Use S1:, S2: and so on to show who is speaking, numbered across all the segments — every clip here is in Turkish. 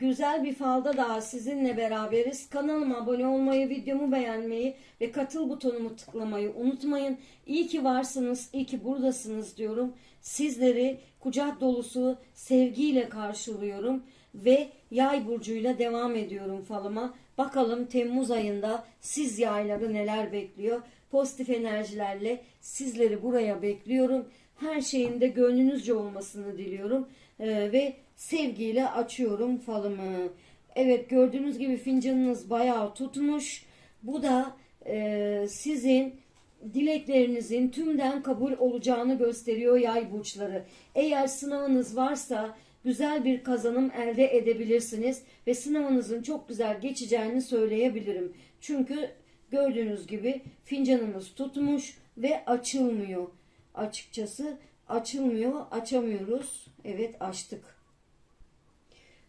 S1: güzel bir falda daha sizinle beraberiz. Kanalıma abone olmayı, videomu beğenmeyi ve katıl butonumu tıklamayı unutmayın. İyi ki varsınız, iyi ki buradasınız diyorum. Sizleri kucak dolusu sevgiyle karşılıyorum ve yay burcuyla devam ediyorum falıma. Bakalım Temmuz ayında siz yayları neler bekliyor? Pozitif enerjilerle sizleri buraya bekliyorum. Her şeyin de gönlünüzce olmasını diliyorum. Ee, ve sevgiyle açıyorum falımı. Evet gördüğünüz gibi fincanınız bayağı tutmuş. Bu da e, sizin dileklerinizin tümden kabul olacağını gösteriyor yay burçları. Eğer sınavınız varsa güzel bir kazanım elde edebilirsiniz ve sınavınızın çok güzel geçeceğini söyleyebilirim. Çünkü gördüğünüz gibi fincanımız tutmuş ve açılmıyor. Açıkçası açılmıyor, açamıyoruz. Evet açtık.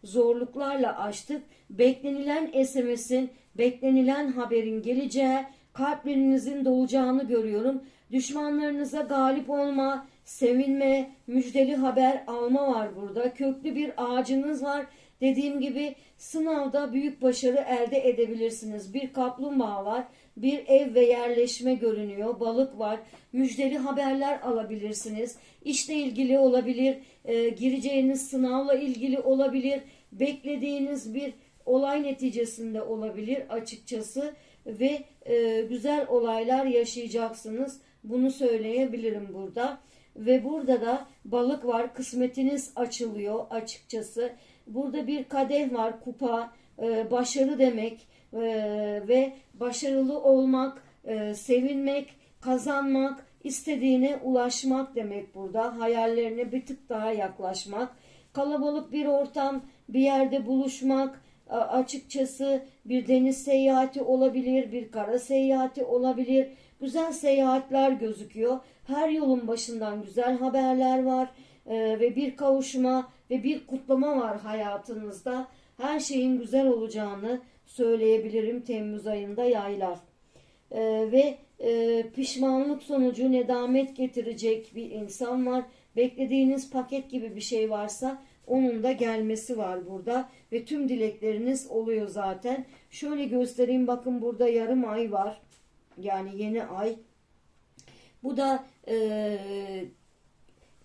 S1: Zorluklarla açtık. Beklenilen SMS'in, beklenilen haberin geleceği, kalplerinizin dolacağını görüyorum. Düşmanlarınıza galip olma, sevinme, müjdeli haber alma var burada. Köklü bir ağacınız var. Dediğim gibi sınavda büyük başarı elde edebilirsiniz. Bir kaplumbağa var, bir ev ve yerleşme görünüyor, balık var. Müjdeli haberler alabilirsiniz. İşle ilgili olabilir, e, gireceğiniz sınavla ilgili olabilir, beklediğiniz bir olay neticesinde olabilir açıkçası ve e, güzel olaylar yaşayacaksınız. Bunu söyleyebilirim burada. Ve burada da balık var. Kısmetiniz açılıyor açıkçası. Burada bir kadeh var. Kupa, e, başarı demek e, ve başarılı olmak, e, sevinmek, kazanmak, istediğine ulaşmak demek burada. Hayallerine bir tık daha yaklaşmak. Kalabalık bir ortam, bir yerde buluşmak, açıkçası bir deniz seyahati olabilir, bir kara seyahati olabilir. Güzel seyahatler gözüküyor. Her yolun başından güzel haberler var Ee, ve bir kavuşma ve bir kutlama var hayatınızda. Her şeyin güzel olacağını söyleyebilirim Temmuz ayında yaylar. Ee, ve e, pişmanlık sonucu nedamet getirecek bir insan var. Beklediğiniz paket gibi bir şey varsa onun da gelmesi var burada ve tüm dilekleriniz oluyor zaten. Şöyle göstereyim bakın burada yarım ay var. Yani yeni ay. Bu da e,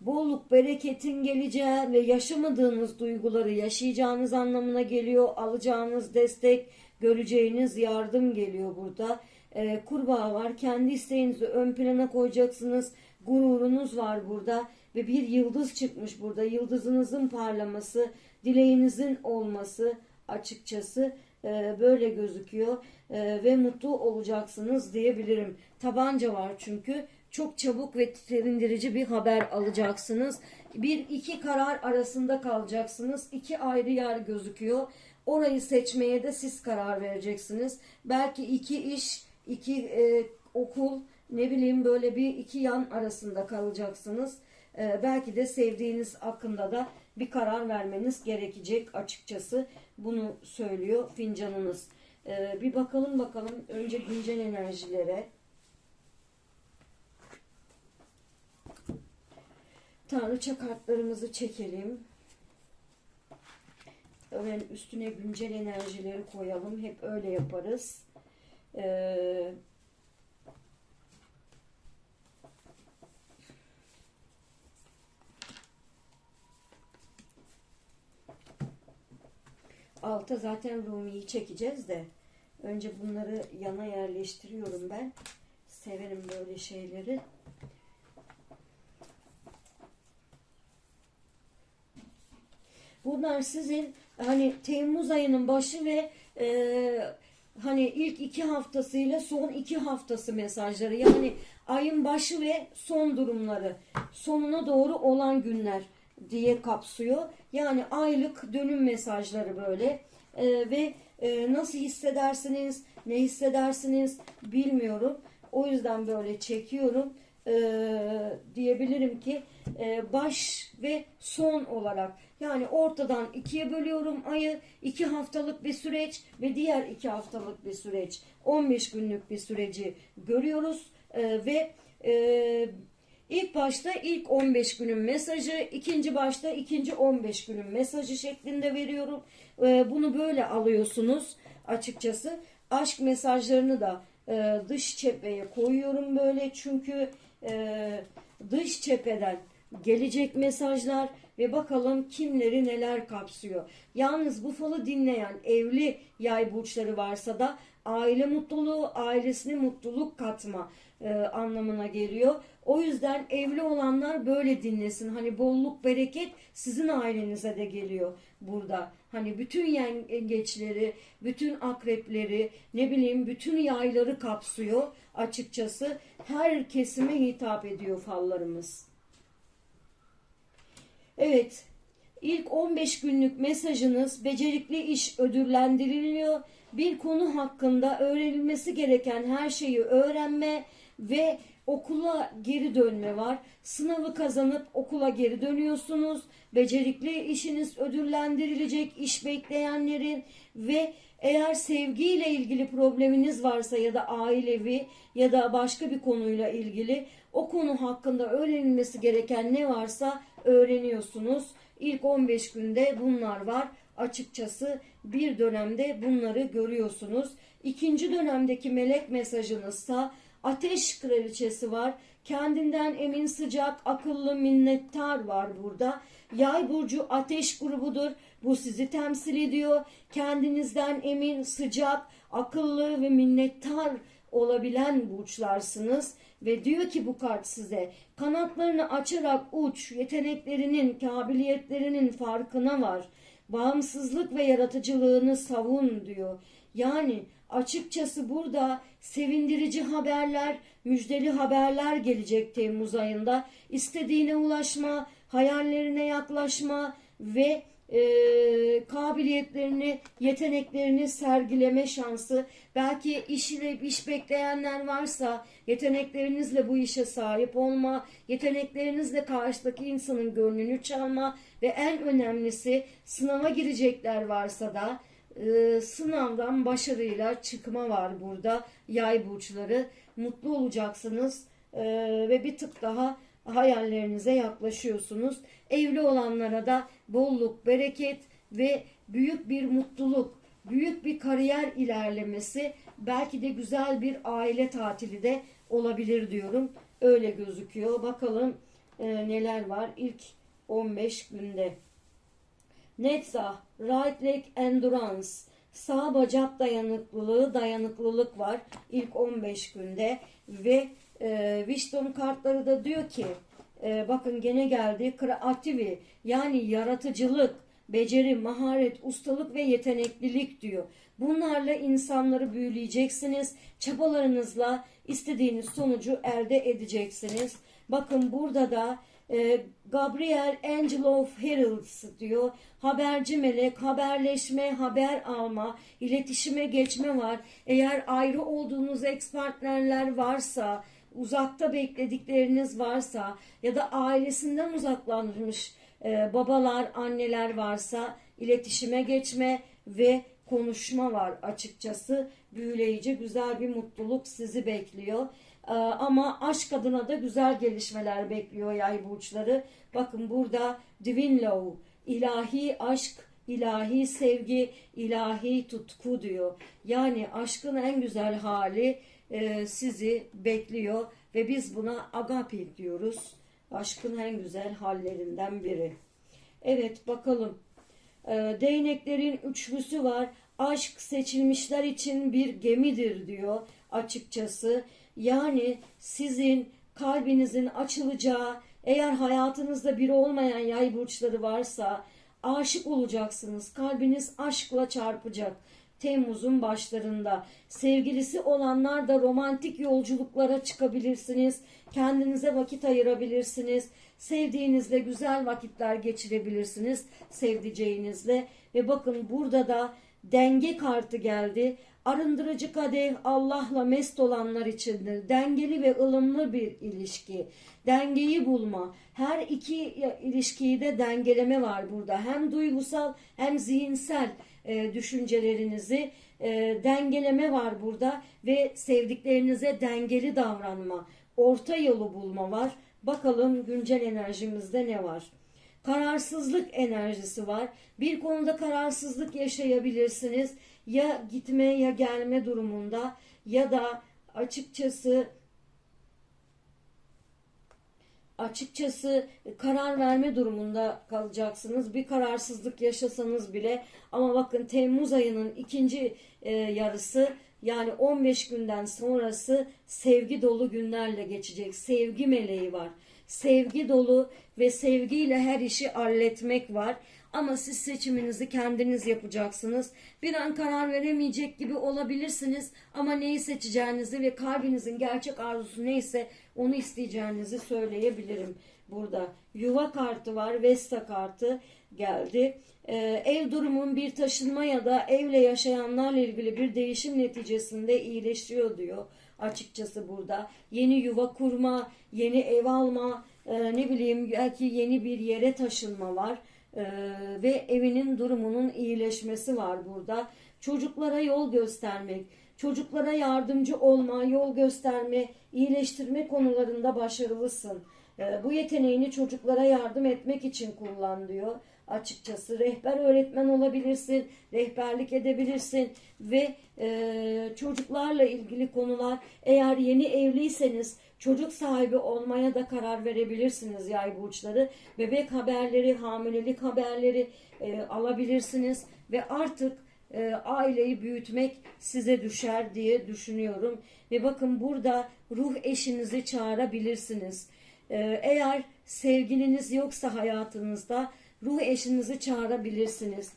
S1: bolluk bereketin geleceği ve yaşamadığınız duyguları yaşayacağınız anlamına geliyor. Alacağınız destek, göreceğiniz yardım geliyor burada. Ee, kurbağa var. Kendi isteğinizi ön plana koyacaksınız. Gururunuz var burada ve bir yıldız çıkmış burada. Yıldızınızın parlaması, dileğinizin olması açıkçası e, böyle gözüküyor E, ve mutlu olacaksınız diyebilirim. Tabanca var çünkü çok çabuk ve sevindirici bir haber alacaksınız. Bir iki karar arasında kalacaksınız. İki ayrı yer gözüküyor. Orayı seçmeye de siz karar vereceksiniz. Belki iki iş, iki e, okul, ne bileyim böyle bir iki yan arasında kalacaksınız. E, belki de sevdiğiniz hakkında da bir karar vermeniz gerekecek açıkçası. Bunu söylüyor fincanınız. E, bir bakalım bakalım önce güncel enerjilere. Tanrıça kartlarımızı çekelim. Hemen üstüne güncel enerjileri koyalım. Hep öyle yaparız. Ee, alta zaten Rumi'yi çekeceğiz de önce bunları yana yerleştiriyorum ben. Severim böyle şeyleri. Bunlar sizin hani Temmuz ayının başı ve e, hani ilk iki haftasıyla son iki haftası mesajları. Yani ayın başı ve son durumları. Sonuna doğru olan günler diye kapsıyor. Yani aylık dönüm mesajları böyle. E, ve e, nasıl hissedersiniz, ne hissedersiniz bilmiyorum. O yüzden böyle çekiyorum. Ee, diyebilirim ki e, baş ve son olarak yani ortadan ikiye bölüyorum ayı iki haftalık bir süreç ve diğer iki haftalık bir süreç 15 günlük bir süreci görüyoruz Ee, ve e, İlk başta ilk 15 günün mesajı, ikinci başta ikinci 15 günün mesajı şeklinde veriyorum. Ee, bunu böyle alıyorsunuz açıkçası. Aşk mesajlarını da e, dış cepheye koyuyorum böyle çünkü e, dış cepheden gelecek mesajlar ve bakalım kimleri neler kapsıyor. Yalnız bu falı dinleyen evli yay burçları varsa da aile mutluluğu, ailesine mutluluk katma e, anlamına geliyor. O yüzden evli olanlar böyle dinlesin. Hani bolluk, bereket sizin ailenize de geliyor burada. Hani bütün yengeçleri, bütün akrepleri, ne bileyim bütün yayları kapsıyor açıkçası. Her kesime hitap ediyor fallarımız. Evet, ilk 15 günlük mesajınız becerikli iş ödüllendiriliyor. Bir konu hakkında öğrenilmesi gereken her şeyi öğrenme ve okula geri dönme var. Sınavı kazanıp okula geri dönüyorsunuz. Becerikli işiniz ödüllendirilecek iş bekleyenlerin ve eğer sevgiyle ilgili probleminiz varsa ya da ailevi ya da başka bir konuyla ilgili o konu hakkında öğrenilmesi gereken ne varsa öğreniyorsunuz. İlk 15 günde bunlar var. Açıkçası bir dönemde bunları görüyorsunuz. İkinci dönemdeki melek mesajınızsa ateş kraliçesi var. Kendinden emin, sıcak, akıllı, minnettar var burada. Yay burcu ateş grubudur. Bu sizi temsil ediyor. Kendinizden emin, sıcak, akıllı ve minnettar olabilen burçlarsınız ve diyor ki bu kart size kanatlarını açarak uç, yeteneklerinin, kabiliyetlerinin farkına var. Bağımsızlık ve yaratıcılığını savun diyor. Yani açıkçası burada sevindirici haberler, müjdeli haberler gelecek Temmuz ayında. İstediğine ulaşma, hayallerine yaklaşma ve e, kabiliyetlerini, yeteneklerini sergileme şansı. Belki iş ile iş bekleyenler varsa yeteneklerinizle bu işe sahip olma, yeteneklerinizle karşıdaki insanın gönlünü çalma ve en önemlisi sınava girecekler varsa da e, sınavdan başarıyla çıkma var burada yay burçları. Mutlu olacaksınız e, ve bir tık daha hayallerinize yaklaşıyorsunuz. Evli olanlara da bolluk, bereket ve büyük bir mutluluk, büyük bir kariyer ilerlemesi, belki de güzel bir aile tatili de olabilir diyorum. Öyle gözüküyor. Bakalım e, neler var ilk 15 günde. Netza, right leg endurance, sağ bacak dayanıklılığı, dayanıklılık var ilk 15 günde ve e, Wisdom kartları da diyor ki e, bakın gene geldi kreativi yani yaratıcılık, beceri, maharet, ustalık ve yeteneklilik diyor. Bunlarla insanları büyüleyeceksiniz. Çabalarınızla istediğiniz sonucu elde edeceksiniz. Bakın burada da e, Gabriel Angel of Heralds diyor. Haberci melek, haberleşme, haber alma, iletişime geçme var. Eğer ayrı olduğunuz ex partnerler varsa, uzakta bekledikleriniz varsa ya da ailesinden uzaklanmış e, babalar, anneler varsa iletişime geçme ve konuşma var açıkçası. Büyüleyici, güzel bir mutluluk sizi bekliyor. Ee, ama aşk adına da güzel gelişmeler bekliyor yay burçları. Bakın burada Divine Love, ilahi aşk, ilahi sevgi, ilahi tutku diyor. Yani aşkın en güzel hali e, sizi bekliyor ve biz buna agape diyoruz. Aşkın en güzel hallerinden biri. Evet bakalım. E, değneklerin üçlüsü var. Aşk seçilmişler için bir gemidir diyor açıkçası. Yani sizin kalbinizin açılacağı, eğer hayatınızda biri olmayan yay burçları varsa aşık olacaksınız. Kalbiniz aşkla çarpacak. Temmuz'un başlarında. Sevgilisi olanlar da romantik yolculuklara çıkabilirsiniz. Kendinize vakit ayırabilirsiniz. Sevdiğinizle güzel vakitler geçirebilirsiniz sevdiceğinizle. Ve bakın burada da denge kartı geldi. Arındırıcı kadeh Allah'la mest olanlar içindir. Dengeli ve ılımlı bir ilişki. Dengeyi bulma. Her iki ilişkiyi de dengeleme var burada. Hem duygusal hem zihinsel e, düşüncelerinizi e, dengeleme var burada ve sevdiklerinize dengeli davranma. Orta yolu bulma var. Bakalım güncel enerjimizde ne var? Kararsızlık enerjisi var. Bir konuda kararsızlık yaşayabilirsiniz. Ya gitme ya gelme durumunda ya da açıkçası açıkçası karar verme durumunda kalacaksınız. Bir kararsızlık yaşasanız bile ama bakın Temmuz ayının ikinci e, yarısı yani 15 günden sonrası sevgi dolu günlerle geçecek. Sevgi meleği var. Sevgi dolu ve sevgiyle her işi halletmek var. Ama siz seçiminizi kendiniz yapacaksınız. Bir an karar veremeyecek gibi olabilirsiniz ama neyi seçeceğinizi ve kalbinizin gerçek arzusu neyse onu isteyeceğinizi söyleyebilirim burada. Yuva kartı var, Vesta kartı geldi. Ee, ev durumun bir taşınma ya da evle yaşayanlarla ilgili bir değişim neticesinde iyileşiyor diyor açıkçası burada. Yeni yuva kurma, yeni ev alma, e, ne bileyim belki yeni bir yere taşınma var. Ee, ve evinin durumunun iyileşmesi var burada. Çocuklara yol göstermek, çocuklara yardımcı olma, yol gösterme, iyileştirme konularında başarılısın. Ee, bu yeteneğini çocuklara yardım etmek için kullan diyor. Açıkçası rehber öğretmen olabilirsin, rehberlik edebilirsin ve e, çocuklarla ilgili konular eğer yeni evliyseniz çocuk sahibi olmaya da karar verebilirsiniz yay burçları. Bebek haberleri, hamilelik haberleri e, alabilirsiniz ve artık e, aileyi büyütmek size düşer diye düşünüyorum. Ve bakın burada ruh eşinizi çağırabilirsiniz. E, eğer sevgiliniz yoksa hayatınızda ruh eşinizi çağırabilirsiniz.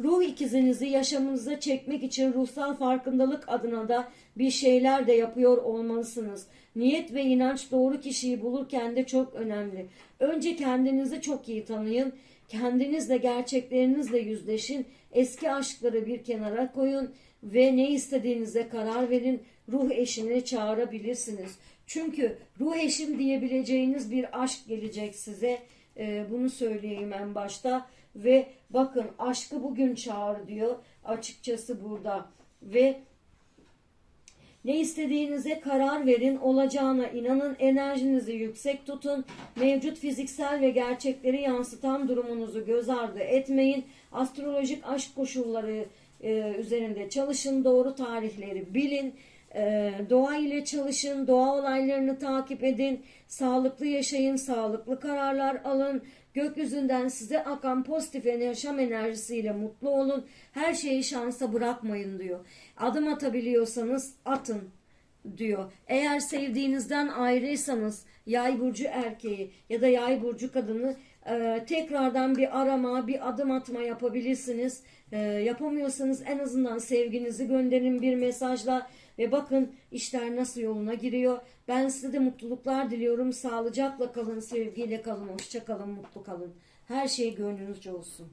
S1: Ruh ikizinizi yaşamınıza çekmek için ruhsal farkındalık adına da bir şeyler de yapıyor olmalısınız. Niyet ve inanç doğru kişiyi bulurken de çok önemli. Önce kendinizi çok iyi tanıyın. Kendinizle gerçeklerinizle yüzleşin. Eski aşkları bir kenara koyun ve ne istediğinize karar verin. Ruh eşini çağırabilirsiniz. Çünkü ruh eşim diyebileceğiniz bir aşk gelecek size. Ee, bunu söyleyeyim en başta. Ve bakın aşkı bugün çağır diyor açıkçası burada. Ve ne istediğinize karar verin, olacağına inanın, enerjinizi yüksek tutun, mevcut fiziksel ve gerçekleri yansıtan durumunuzu göz ardı etmeyin, astrolojik aşk koşulları e, üzerinde çalışın, doğru tarihleri bilin, e, doğa ile çalışın, doğa olaylarını takip edin, sağlıklı yaşayın, sağlıklı kararlar alın, gökyüzünden size akan pozitif yaşam enerjisiyle mutlu olun, her şeyi şansa bırakmayın diyor. Adım atabiliyorsanız atın diyor. Eğer sevdiğinizden ayrıysanız yay burcu erkeği ya da yay burcu kadını e, tekrardan bir arama, bir adım atma yapabilirsiniz. E, yapamıyorsanız en azından sevginizi gönderin bir mesajla ve bakın işler nasıl yoluna giriyor. Ben size de mutluluklar diliyorum. Sağlıcakla kalın, sevgiyle kalın, hoşça kalın, mutlu kalın. Her şey gönlünüzce olsun.